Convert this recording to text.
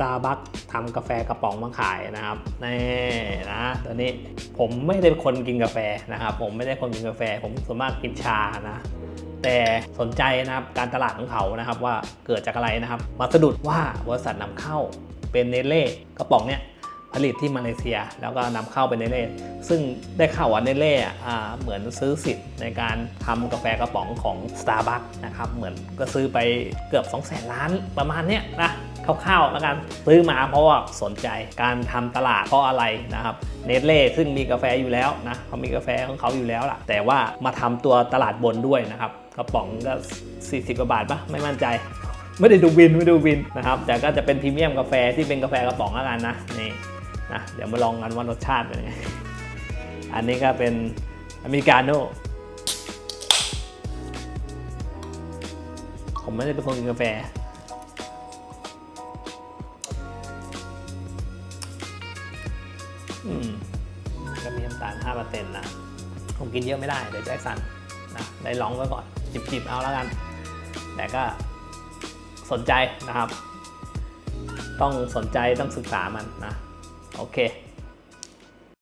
ตาร์บัคทำกาแฟกระป๋องมาขายนะครับนี่นะตัวนี้ผมไม่ได้เป็นคนกินกาแฟนะครับ ผมไม่ได้คนกินกาแฟ ผมส่วนมากกินชานะแต่สนใจนะครับการตลาดของเขานะครับว่าเกิดจากอะไรนะครับ มาสะดุดว่าบริษัทนำเข้าเป็นเนเล่กระป๋องเนี่ยผลิตที่มาเลเซีย แล้วก็นำเข้าเป็นเนเล่ซึ่งได้ข่าวว่าเนเล่เหมือนซื้อสิทธิ์ในการทำกาแฟกระป๋องของ Starbucks นะครับเหมือนก็ซื้อไปเกือบ 2 0 0 0 0 0 ล้านประมาณเนี้ยนะ คร่าวๆแล้วกันซื้อมาเพราะว่าสนใจการทำตลาดเพราะอะไรนะครับเนเล่ซึ่งมีกาแฟอยู่แล้วนะเขามีกาแฟของเขาอยู่แล้วล่ะ แต่ว่ามาทำตัวตลาดบนด้วยนะครับกระป๋องก็ 40กว่าบาทปะไม่มั่นใจไม่ได้ดูบินไม่ดูบินนะครับ แต่ก็จะเป็นพรีเมียมกาแฟที่เป็นกาแฟกระป๋องแล้วกันนะนี่นะเดี๋ยวมาลองกันว่ารสชาติเป็นยังไงอันนี้ก็เป็นอเมริกาโน่ผมไม่ได้เป็นคนกินกาแฟ อืมก็มีน้ำตาล5%นะผมกินเยอะไม่ได้เดี๋ยวใจสั่นนะได้ลองไว้ก่อนจิบๆเอาแล้วกัน แต่ก็สนใจนะครับ ต้องสนใจต้องศึกษามันนะ โอเค